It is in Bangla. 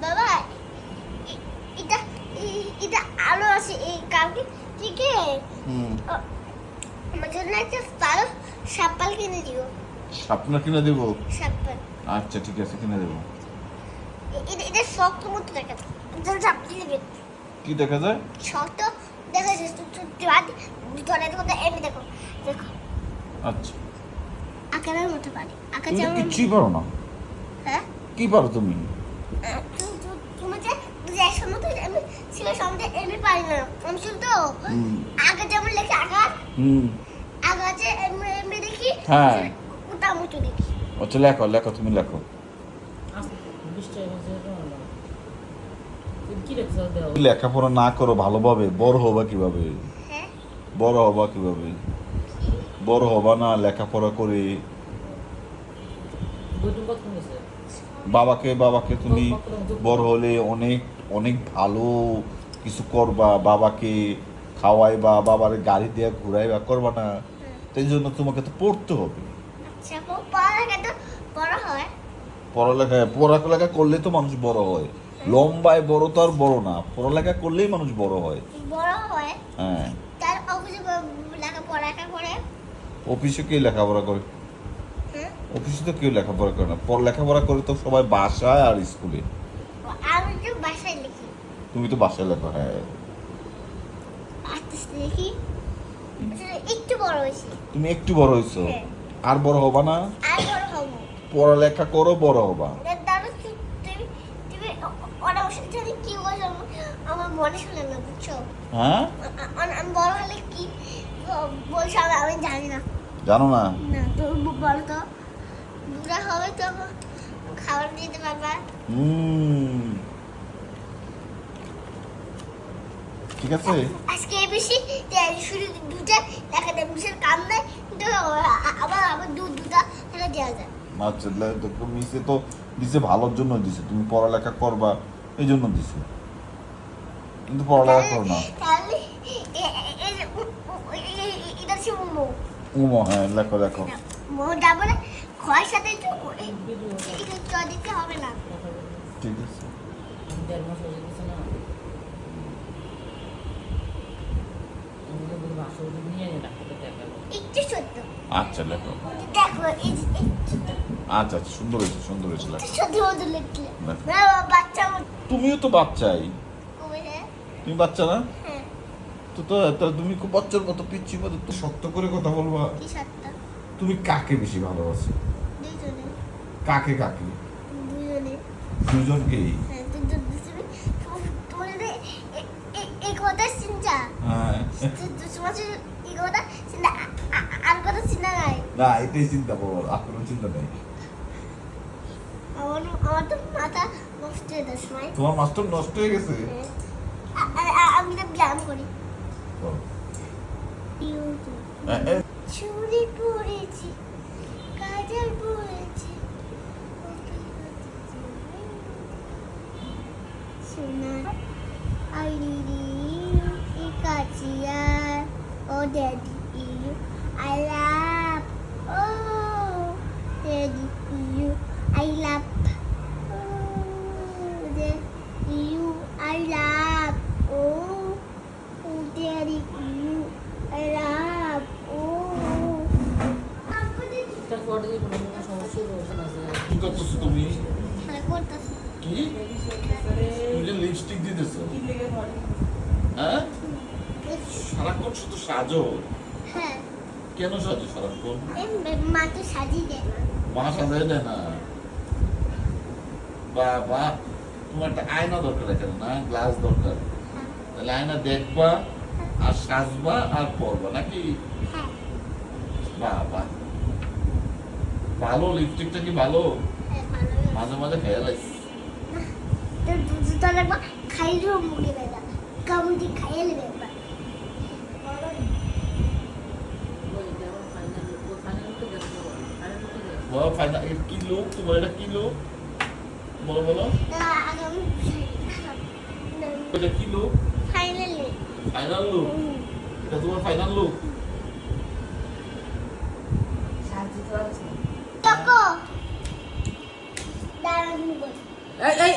বাবা এটা এটা আলো আছে এই কালকে থেকে হুম। আমার জন্য একটা ভালো সাপ্পাল কিনে দিও আপনার কিনে দেবো? সাপ্পাল। আচ্ছা ঠিক আছে কিনে দেবো। এটা এটা শক্ত মতো দেখা যায়। চাপতে দেবে। কি দেখা যায়? শক্ত দেখা হাত ধরে ধরে এমনি দেখো দেখো। আচ্ছা। আকারের মতো পারে আকার যেমন কিছুই পারো না। হ্যাঁ? কি পারো তুমি আহ, তু- তু- তুমি যে যে এক সময় তো আমি ছিল সময় এমনি পারি না। আমি শুধু আগে যেমন লেখে আকার হুম। আগাছে এমনি এমনি দেখি হ্যাঁ। ওটা মুটো দেখি আচ্ছা লেখো লেখো তুমি লেখো। লেখাপড়া না করো ভালোভাবে বড় হবা কীভাবে? হ্যাঁ? বড় হবা কীভাবে? বড় হবা না লেখাপড়া করে। বাবাকে বাবাকে তুমি বড় হলে অনেক অনেক ভালো কিছু করবা বাবাকে খাওয়াই বা বাবার গাড়ি দিয়ে ঘুরাই বা করবা না। তাই জন্য তোমাকে তো পড়তে হবে। আচ্ছা পড়ালেখা হয়। পড়ালেখা করলে তো মানুষ বড় হয়। লম্বায় বড় তো আর বড় না। পড়ালেখা করলেই মানুষ বড় হয়। বড় হয়? হ্যাঁ। তার অফিসে লেখা করে? অফিসে কে লেখাপড়া করে? হ্যাঁ অফিসে তো কেউ লেখাপড়া করে না। পড় লেখাপড়া করে তো সবাই বাসায় আর স্কুলে। আমি তো বাসায় লিখি। তুমি তো বাসায় লেখো হ্যাঁ। লিখি একটু বড় হয়েছি। তুমি একটু বড় হয়েছো? হ্যাঁ। আর বড় হবা না? আর বড় হব পড়ালেখা করো বড় হবা। আমার মনে শুনে না বুঝছ? হ্যাঁ? আমি বড় হলে কি বলছো আমি জানি না। জানো না? না তো বলো তো হবে তো খাবার দিতে হুম ঠিক আছে আজকে বেশি শুধু দুটা দেখা যায় বিশাল কাম নেই আবার আবার দু দুটা দেওয়া যায় আচ্ছা মিসে তো দিছে ভালোর জন্য দিছে তুমি পড়ালেখা করবা এই জন্য দিছে কিন্তু পড়ালেখা করো না এই উমো হ্যাঁ লেখো লেখো মো খয়ের সাথে একটু এটা চ দিতে হবে না। ঠিক আছে। সত্য। আচ্ছা লেখো। আচ্ছা আচ্ছা সুন্দর হয়েছে সুন্দর হয়েছে সত্যি তুমিও তো বাচ্চাই। তুমি বাচ্চা না? হ্যাঁ। তো তো তুমি খুব বাচ্চার মতো পিচ্ছি মতো তো শক্ত করে কথা বলবা। তুমি কাকে বেশি ভালোবাসো? কাকে কাকে? দুজনে। দুজনকেই হ্যাঁ হ্যাঁ। না এটাই চিন্তা আর কোনো চিন্তা নেই। হয়ে তোমার মাস্টার নষ্ট হয়ে গেছে? আ- আমি তো ব্যায়াম করি। চুরি পড়েছি কাজল পড়েছি ensinar a Lirinho e Katia, o dedinho, aí lá, o dedinho, aí lá, o dedinho, aí lá, o dedinho, aí lá, o. Tá fora de mim, mas não sou eu, mas é. Nunca posso dormir. Ela conta কি? তুমি যে লিপস্টিক দিতেছো? হ্যাঁ? সারাক্ষণ শুধু সাজো? হ্যাঁ। কেন সাজো সারাক্ষণ? মা তো সাজিয়ে দেয় মা সাজাই দেয় না। বা বা তোমার একটা আয়না দরকার এখানে না? গ্লাস দরকার। তাহলে আয়না দেখবা আর সাজবা আর পরবা নাকি? হ্যাঁ। ভালো লিপস্টিকটা কি হ্যাঁ ভালো। মাঝে মাঝে খেয়াল আছে জুতো লাগবা খাইলেও মুখে বেদা ফাইনাল তো দেখতে বাবা ফাইনা এটা কি লোক? তোমার এটা কি লোক? বলো বলো। এটা কি লোক? ফাইনালি ফাইনাল লোক এটা তোমার ফাইনাল লোক এই এই।